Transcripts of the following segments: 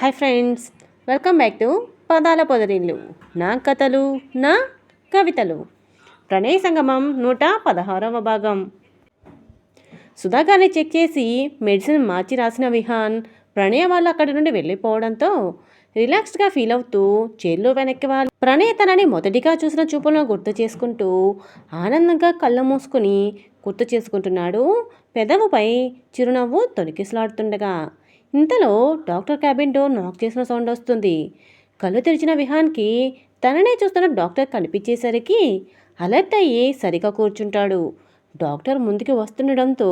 Hi friends welcome back to పదాల పొదరిల్లు. నా కథలు నా కవితలు. ప్రణయ సంగమం నూట పదహారవ భాగం. సుధాగారిని చెక్ చేసి మెడిసిన్ మార్చి రాసిన విహాన్ ప్రణయ వాళ్ళు అక్కడి నుండి వెళ్ళిపోవడంతో రిలాక్స్డ్గా ఫీల్ అవుతూ చైర్లో వెనక్కి వాళ్ళు ప్రణయ్ తనని మొదటిగా చూసిన చూపులను గుర్తు చేసుకుంటూ ఆనందంగా కళ్ళు మూసుకుని గుర్తు చేసుకుంటున్నాడు. పెదవుపై చిరునవ్వు తొలికిసలాడుతుండగా ఇంతలో డాక్టర్ క్యాబిన్ డోర్ నాక్ చేసిన సౌండ్ వస్తుంది. కళ్ళు తెరిచిన విహాన్కి తననే చూస్తున్న డాక్టర్ కనిపించేసరికి అలర్ట్ అయ్యి సరిగా కూర్చుంటాడు. డాక్టర్ ముందుకు వస్తుండడంతో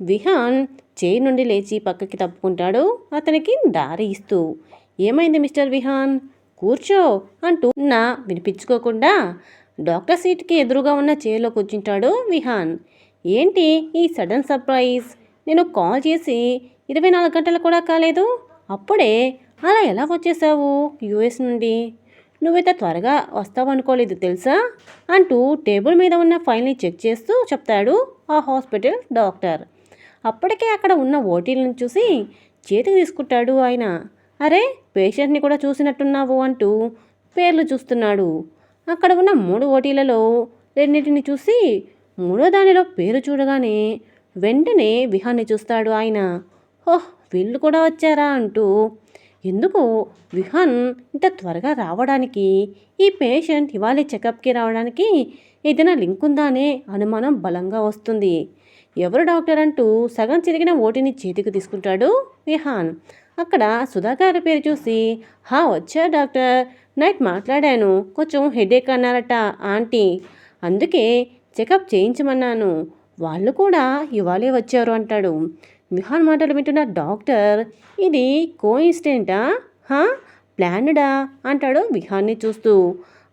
విహాన్ చైర్ నుండి లేచి పక్కకి తప్పుకుంటాడు అతనికి దారి ఇస్తూ. ఏమైంది మిస్టర్ విహాన్? కూర్చో అంటూ నా వినిపించుకోకుండా డాక్టర్ సీట్కి ఎదురుగా ఉన్న చైర్లో కూర్చుంటాడు విహాన్. ఏంటి ఈ సడన్ సర్ప్రైజ్? నేను కాల్ చేసి ఇరవై నాలుగు గంటలు కూడా కాలేదు. అప్పుడే అలా ఎలా వచ్చేసావు? యుఎస్ నుండి. నువ్వైతే త్వరగా వస్తావు అనుకోలేదు తెలుసా? అంటూ టేబుల్ మీద ఉన్న ఫైల్ని చెక్ చేస్తూ చెప్తాడు ఆ హాస్పిటల్ డాక్టర్. అప్పటికే అక్కడ ఉన్న ఓటీలను చూసి చేతికి తీసుకుంటాడు ఆయన. అరే పేషెంట్ని కూడా చూసినట్టున్నావు అంటూ పేర్లు చూస్తున్నాడు. అక్కడ ఉన్న మూడు ఓటీలలో రెండింటిని చూసి మూడో దానిలో పేరు చూడగానే వెంటనే విహాన్ని చూస్తాడు ఆయన. ఓహ్ వీళ్ళు కూడా వచ్చారా అంటూ. ఎందుకు విహాన్ ఇంత త్వరగా రావడానికి ఈ పేషెంట్ ఇవాళ చెకప్కి రావడానికి ఏదైనా లింక్ ఉందా అనే అనుమానం బలంగా వస్తుంది. ఎవరు డాక్టర్ అంటూ సగం చిరిగిన ఓటిని చేతికి తీసుకుంటాడు విహాన్. అక్కడ సుధాకర్ పేరు చూసి హా వచ్చా డాక్టర్. నైట్ మాట్లాడాను. కొంచెం హెడేక్ అన్నారట ఆంటీ. అందుకే చెకప్ చేయించమన్నాను. వాళ్ళు కూడా ఇవాళే వచ్చారు అంటాడు. విహాన్ మాటలు వింటున్న డాక్టర్ ఇది కోయిన్సిడెంటా? హా? ప్లాన్డా అంటాడు విహాన్ని చూస్తూ.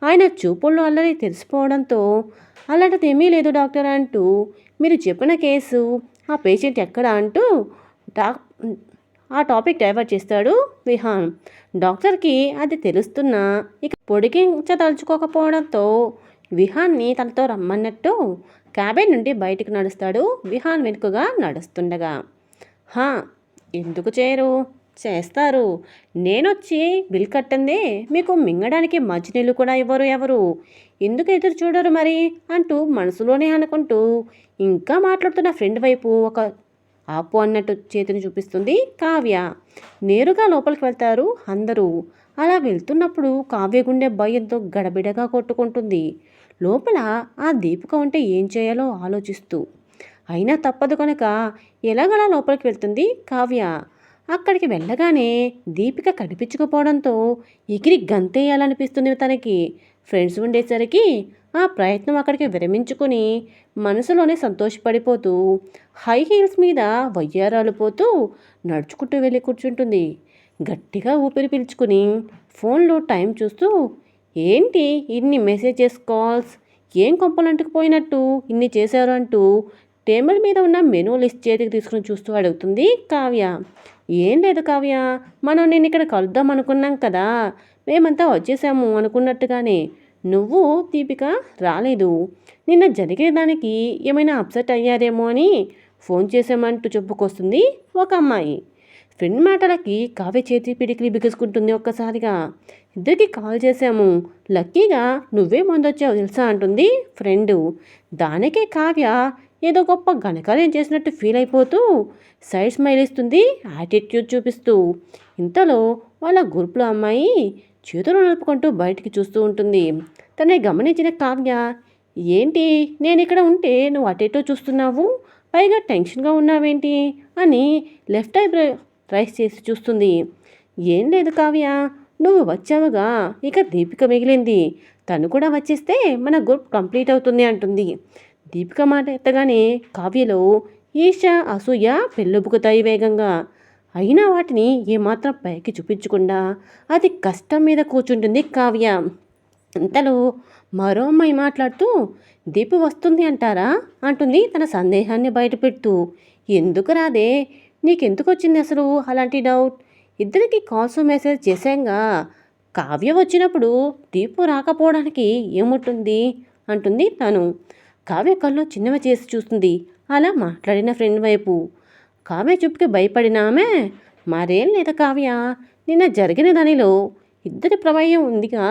ఆయన చూపుల్లో అల్లరి తెలిసిపోవడంతో అలాంటిది ఏమీ లేదు డాక్టర్ అంటూ మీరు చెప్పిన కేసు ఆ పేషెంట్ ఎక్కడ అంటూ డాక్ ఆ టాపిక్ డైవర్ట్ చేస్తాడు విహాన్ డాక్టర్కి అది తెలుస్తున్నా ఇక పొడిగించదలుచుకోకపోవడంతో విహాన్ని తనతో రమ్మన్నట్టు క్యాబిన్ నుండి బయటకు నడుస్తాడు విహాన్ వెనుకగా నడుస్తుండగా. హా ఎందుకు చేయరు? చేస్తారు. నేనొచ్చి బిల్ కట్టందే మీకు మింగడానికి మంచినీళ్ళు కూడా ఇవ్వరు ఎవరు. ఎందుకు ఎదురు చూడరు మరి? అంటూ మనసులోనే అనుకుంటూ ఇంకా మాట్లాడుతున్న ఫ్రెండ్ వైపు ఒక ఆపు అన్నట్టు చేతిని చూపిస్తుంది కావ్య. నేరుగా లోపలికి వెళ్తారు అందరూ. అలా వెళ్తున్నప్పుడు కావ్య గుండె భయంతో గడబిడగా కొట్టుకుంటుంది. లోపల ఆ దీపిక ఉంటే ఏం చేయాలో ఆలోచిస్తూ అయినా తప్పదు కనుక ఎలాగలా లోపలికి వెళ్తుంది కావ్య? అక్కడికి వెళ్ళగానే దీపిక కనిపించకపోవడంతో ఎగిరి గంతేయాలనిపిస్తుంది తనకి. ఫ్రెండ్స్ ఉండేసరికి ఆ ప్రయత్నం అక్కడికి విరమించుకొని మనసులోనే సంతోషపడిపోతూ హై హీల్స్ మీద వయ్యారాలు పోతూ నడుచుకుంటూ వెళ్ళి కూర్చుంటుంది. గట్టిగా ఊపిరి పీల్చుకుని ఫోన్లో టైం చూస్తూ ఏంటి ఇన్ని మెసేజెస్ కాల్స్? ఏం కొంపలంటుకుపోయినట్టు ఇన్ని చేశారు అంటూ టేబుల్ మీద ఉన్న మెనూ లిస్ట్ చేతికి తీసుకుని చూస్తూ అడుగుతుంది కావ్య. ఏం లేదు కావ్య మనం నేను ఇక్కడ కలుద్దాం అనుకున్నాం కదా మేమంతా వచ్చేసాము అనుకున్నట్టుగానే. నువ్వు దీపిక రాలేదు. నిన్న జరిగే దానికి ఏమైనా అప్సెట్ అయ్యారేమో అని ఫోన్ చేసామంటూ చెప్పుకొస్తుంది ఒక అమ్మాయి. ఫ్రెండ్ మాటలకి కావ్య చేతి పిడికిలి బిగుసుకుంటుంది ఒక్కసారిగా. ఇద్దరికి కాల్ చేశాము. లక్కీగా నువ్వే ముందొచ్చావు తెలుసా? అంటుంది ఫ్రెండు. దానికే కావ్య ఏదో గొప్ప ఘనకార్యం చేసినట్టు ఫీల్ అయిపోతూ సైడ్ స్మైల్ ఇస్తుంది యాటిట్యూడ్ చూపిస్తూ. ఇంతలో వాళ్ళ గ్రూప్లో అమ్మాయి చేతులు నలుపుకుంటూ బయటికి చూస్తూ ఉంటుంది. తనని గమనించిన కావ్య ఏంటి? నేను ఇక్కడ ఉంటే నువ్వు అటేటో చూస్తున్నావు? పైగా టెన్షన్గా ఉన్నావేంటి? అని లెఫ్ట్ ఐబ్రో రైస్ చేసి చూస్తుంది. ఏం లేదు కావ్య నువ్వు వచ్చావుగా ఇక దీపిక మిగిలింది. తను కూడా వచ్చేస్తే మన గ్రూప్ కంప్లీట్ అవుతుంది అంటుంది. దీపిక మాట ఎత్తగానే కావ్యలో ఈష అసూయ పెళ్ళొబుకుతాయి వేగంగా. అయినా వాటిని ఏమాత్రం పైకి చూపించకుండా అది కష్టం మీద కూర్చుంటుంది కావ్య. అంతలో మరో అమ్మాయి మాట్లాడుతూ దీపు వస్తుంది అంటారా? అంటుంది తన సందేహాన్ని బయటపెడుతూ ఎందుకు రాదే? నీకెందుకు వచ్చింది అసలు అలాంటి డౌట్? ఇద్దరికి కాల్స్ మెసేజ్ చేశాంగా కావ్య వచ్చినప్పుడు దీపు రాకపోవడానికి ఏముంటుంది? అంటుంది తను. కావ్య కళ్ళు చిన్నవి చేసి చూస్తుంది. అలా మాట్లాడిన ఫ్రెండ్ వైపు. కావ్య చూపుకి భయపడినామే మరేం లేదు కావ్య నిన్న జరిగిన దానిలో ఇద్దరి ప్రమేయం ఉందిగా.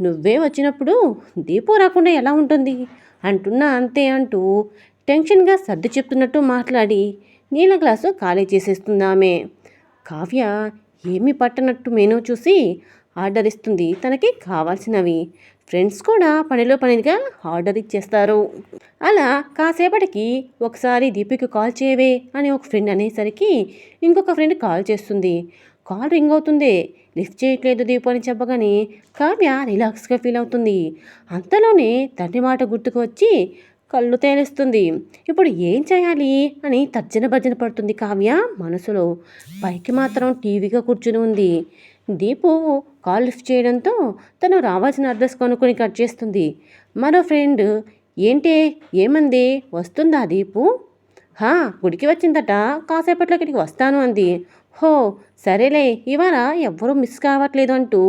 నువ్వే వచ్చినప్పుడు దీపం రాకుండా ఎలా ఉంటుంది? అంటున్నా అంతే అంటూ టెన్షన్గా సర్ది చెప్తున్నట్టు మాట్లాడి నీళ్ళ గ్లాసు ఖాళీ చేసేస్తుందామే కావ్య ఏమి పట్టనట్టు మెనూ చూసి ఆర్డర్ ఇస్తుంది తనకి కావాల్సినవి. ఫ్రెండ్స్ కూడా పనిలో పనిగా ఆర్డర్ ఇచ్చేస్తారు. అలా కాసేపటికి ఒకసారి దీపికి కాల్ చేయవే అని ఒక ఫ్రెండ్ అనేసరికి ఇంకొక ఫ్రెండ్ కాల్ చేస్తుంది. కాల్ రింగ్ అవుతుంది. లిఫ్ట్ చేయట్లేదు దీపు అని చెప్పగానే కావ్య రిలాక్స్గా ఫీల్ అవుతుంది. అంతలోనే తండ్రి మాట గుర్తుకు వచ్చి కళ్ళు తేలిస్తుంది. ఇప్పుడు ఏం చేయాలి అని తర్జన భర్జన పడుతుంది కావ్య మనసులో. పైకి మాత్రం టీవీగా కూర్చుని ఉంది. దీపు కాల్ లిఫ్ట్ చేయడంతో తను రావాల్సిన అడ్రస్ కొనుక్కొని కట్ చేస్తుంది. మరో ఫ్రెండ్ ఏంటి ఏమంది? వస్తుందా దీపు? హా గుడికి వచ్చిందట. కాసేపట్లో ఇక్కడికి వస్తాను అంది. హో సరేలే ఇవాళ ఎవ్వరూ మిస్ కావట్లేదు అంటూ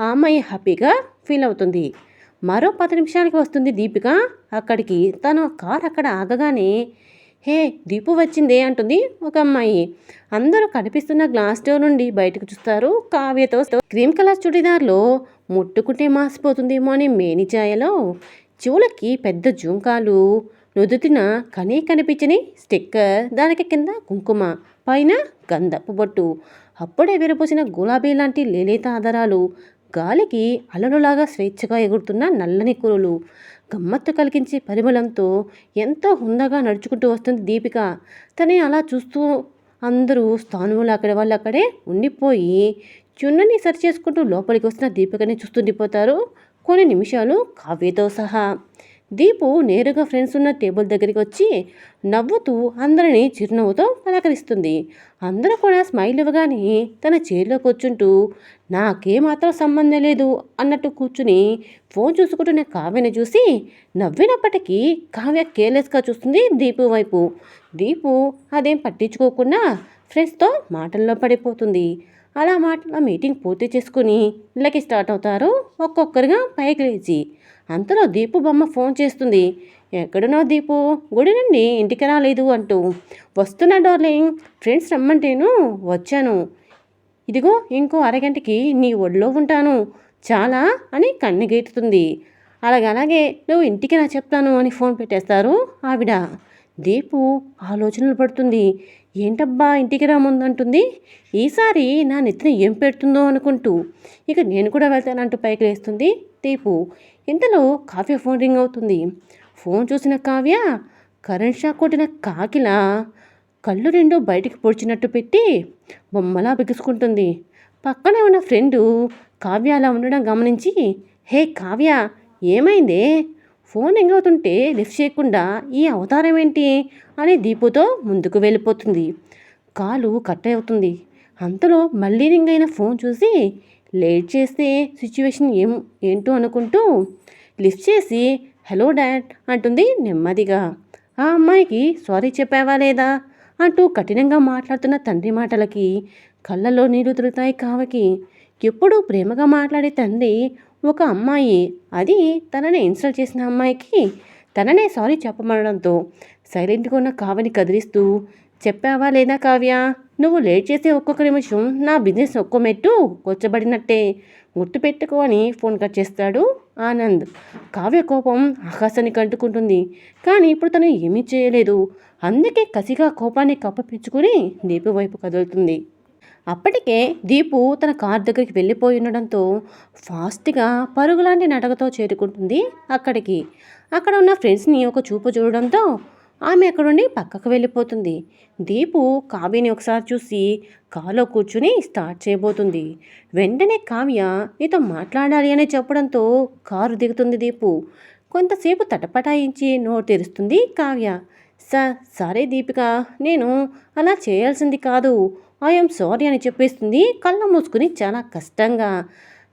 ఆ అమ్మాయి హ్యాపీగా ఫీల్ అవుతుంది. మరో పది నిమిషాలకి వస్తుంది దీపిక. అక్కడికి తను కార్ అక్కడ ఆగగానే హే దీపు వచ్చిందే అంటుంది ఒక అమ్మాయి. అందరూ కనిపిస్తున్న గ్లాస్ డోర్ నుండి బయటకు చూస్తారు. కావ్యతో క్రీమ్ కలర్ చుడిదార్లో ముట్టుకుంటే మాసిపోతుందేమో అని మేనిచాయలో చెవులకి పెద్ద జుంకాలు నుదుటిన కనీ కనిపించని స్టిక్కర్ దానికి కింద కుంకుమ పైన గంధపు బొట్టు అప్పుడే విరపోసిన గులాబీ లాంటి లేలేత ఆధారాలు గాలికి అలలులాగా స్వేచ్ఛగా ఎగురుతున్న నల్లని కురులు. గమ్మత్తు కలిగించే పరిమళంతో ఎంతో హుందాగా నడుచుకుంటూ వస్తుంది దీపిక. తనే అలా చూస్తూ అందరూ స్థానువులు అక్కడి వాళ్ళు అక్కడే ఉండిపోయి చున్నని సరి చేసుకుంటూ లోపలికి వస్తున్న దీపికని చూస్తుండిపోతారు. కొన్ని నిమిషాలు కావ్యతో సహా. దీపు నేరుగా ఫ్రెండ్స్ ఉన్న టేబుల్ దగ్గరికి వచ్చి నవ్వుతూ అందరినీ చిరునవ్వుతో పలకరిస్తుంది. అందరూ కూడా స్మైల్ ఇవ్వగానే తన చైర్లో కూర్చుంటూ నాకేమాత్రం సంబంధం లేదు అన్నట్టు కూర్చుని ఫోన్ చూసుకుంటున్న కావ్యని చూసి నవ్వినప్పటికీ కావ్య కేర్లెస్గా చూస్తుంది దీపు వైపు. దీపు అదేం పట్టించుకోకుండా ఫ్రెండ్స్తో మాటల్లో పడిపోతుంది. అలా మాటల మీటింగ్ పూర్తి చేసుకుని ఇళ్ళకి స్టార్ట్ అవుతారు ఒక్కొక్కరుగా పైకి లేచి. అంతలో దీపు బొమ్మ ఫోన్ చేస్తుంది. ఎక్కడున్నావు దీపు? గుడి నుండి ఇంటికి రాలేదు అంటూ. వస్తున్నా డార్లింగ్ ఫ్రెండ్స్ రమ్మంటేను వచ్చాను. ఇదిగో ఇంకో అరగంటకి నీ ఒడిలో ఉంటాను. చాలా అని కన్నెగెట్టుతుంది అలాగలాగే నువ్వు ఇంటికి నా చెప్తాను అని ఫోన్ పెట్టేస్తారు ఆవిడ. దీపు ఆలోచనలు పడుతుంది. ఏంటబ్బా ఇంటికి రాముందంటుంది ఈసారి నా నెత్తిన ఏం పెడుతుందో అనుకుంటూ ఇక నేను కూడా వెళ్తానంటూ పైకి లేస్తుంది దీపు. ఇంతలో కావ్య ఫోన్ రింగ్ అవుతుంది. ఫోన్ చూసిన కావ్య కరెంట్ షాక్ కొట్టిన కాకిలా కళ్ళు రెండు బయటికి పొడిచినట్టు పెట్టి బొమ్మలా బిగుసుకుంటుంది. పక్కనే ఉన్న ఫ్రెండు కావ్య అలా ఉండడం గమనించి హే కావ్య ఏమైందే? ఫోన్ ఎంగవుతుంటే లిఫ్ట్ చేయకుండా ఈ అవతారం ఏంటి అని దీపుతో ముందుకు వెళ్ళిపోతుంది. కాలు కట్ అవుతుంది. అంతలో మళ్ళీ రింగ్ అయిన ఫోన్ చూసి లేట్ చేస్తే సిచ్యువేషన్ ఏం ఏంటో అనుకుంటూ లిఫ్ట్ చేసి హలో డాడ్ అంటుంది నెమ్మదిగా. ఆ అమ్మాయికి సారీ చెప్పావా లేదా? అంటూ కఠినంగా మాట్లాడుతున్న తండ్రి మాటలకి కళ్ళల్లో నీళ్ళు తిరుగుతాయి కావకి ఎప్పుడూ ప్రేమగా మాట్లాడే తండ్రి ఒక అమ్మాయి. అది తనని ఇన్సల్ట్ చేసిన అమ్మాయికి తననే సారీ చెప్పమనడంతో సైలెంట్గా ఉన్న కావ్యని కదిలిస్తూ చెప్పావా లేదా కావ్య? నువ్వు లేట్ చేసే ఒక్కొక్క నిమిషం నా బిజినెస్ ఒక్కో మెట్టు కొచ్చబడినట్టే గుర్తుపెట్టుకో అని ఫోన్ కట్ చేస్తాడు ఆనంద్. కావ్య కోపం ఆకాశాన్ని కంటుకుంటుంది. కానీ ఇప్పుడు తను ఏమీ చేయలేదు. అందుకే కసిగా కోపాన్ని కప్పపించుకుని దీపు వైపు కదులుతుంది. అప్పటికే దీపు తన కార్ దగ్గరికి వెళ్ళిపోయి ఉండడంతో ఫాస్ట్గా పరుగులాంటి నడకతో చేరుకుంటుంది అక్కడికి. అక్కడ ఉన్న ఫ్రెండ్స్ని ఒక చూపు చూడడంతో ఆమె అక్కడుండి పక్కకు వెళ్ళిపోతుంది. దీపు కావ్యని ఒకసారి చూసి కాలో కూర్చుని స్టార్ట్ చేయబోతుంది. వెంటనే కావ్య నీతో మాట్లాడాలి అని చెప్పడంతో కారు దిగుతుంది దీపు. కొంతసేపు తటపటాయించి నోరు తెరుస్తుంది కావ్య. స సరే దీపిక నేను అలా చేయాల్సింది కాదు. ఐఎమ్ సారీ అని చెప్పేస్తుంది. కళ్ళ మూసుకుని చాలా కష్టంగా.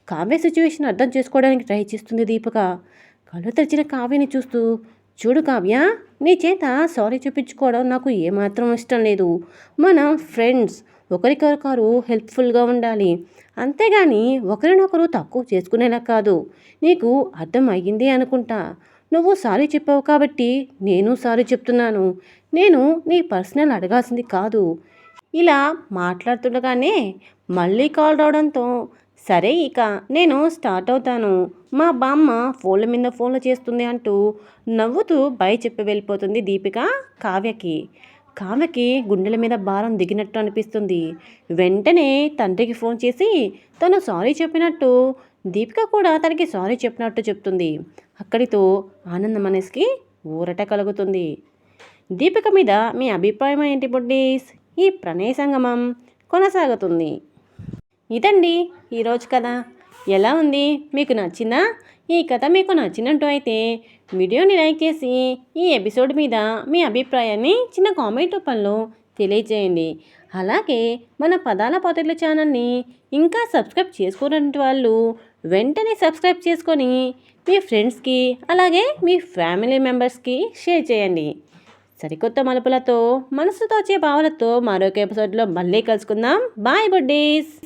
కావ్య సిచ్యువేషన్ అర్థం చేసుకోవడానికి ట్రై చేస్తుంది దీపక. కళ్ళు తెరిచిన కావ్యని చూస్తూ చూడు కావ్య నీ చేత సారీ చూపించుకోవడం నాకు ఏమాత్రం ఇష్టం లేదు. మనం ఫ్రెండ్స్ ఒకరికొకరు హెల్ప్ఫుల్గా ఉండాలి. అంతేగాని ఒకరినొకరు తక్కువ చేసుకునేలా కాదు. నీకు అర్థం అయ్యింది అనుకుంటా. నువ్వు సారీ చెప్పావు కాబట్టి నేను సారీ చెప్తున్నాను. నేను నీ పర్సనల్ అడగాల్సింది కాదు. ఇలా మాట్లాడుతుండగానే మళ్ళీ కాల్ రావడంతో సరే ఇక నేను స్టార్ట్ అవుతాను. మా బామ్మ ఫోన్ల మీద ఫోన్లు చేస్తుంది అంటూ నవ్వుతూ బై చెప్పి వెళ్ళిపోతుంది దీపిక కావ్యకి. కావ్యకి గుండెల మీద భారం దిగినట్టు అనిపిస్తుంది. వెంటనే తండ్రికి ఫోన్ చేసి తను సారీ చెప్పినట్టు దీపిక కూడా తనకి సారీ చెప్పినట్టు చెప్తుంది. అక్కడితో ఆనంద మనసుకి ఊరట కలుగుతుంది. దీపిక మీద మీ అభిప్రాయం ఏంటి బుడ్డీస్? ఈ ప్రణయ సంగమం కొనసాగుతుంది. ఇదండి ఈరోజు కథ. ఎలా ఉంది? మీకు నచ్చిందా? ఈ కథ మీకు నచ్చినట్టు అయితే వీడియోని లైక్ చేసి ఈ ఎపిసోడ్ మీద మీ అభిప్రాయాన్ని చిన్న కామెంట్ రూపంలో తెలియజేయండి. అలాగే మన పదాల పాత్రల ఛానల్ని ఇంకా సబ్స్క్రైబ్ చేసుకోనటువంటి వాళ్ళు వెంటనే సబ్స్క్రైబ్ చేసుకొని మీ ఫ్రెండ్స్కి అలాగే మీ ఫ్యామిలీ మెంబర్స్కి షేర్ చేయండి. సరికొత్త మలుపులతో మనసుతో వచ్చే భావనతో మరొక ఎపిసోడ్లో మళ్ళీ కలుసుకుందాం. Bye buddies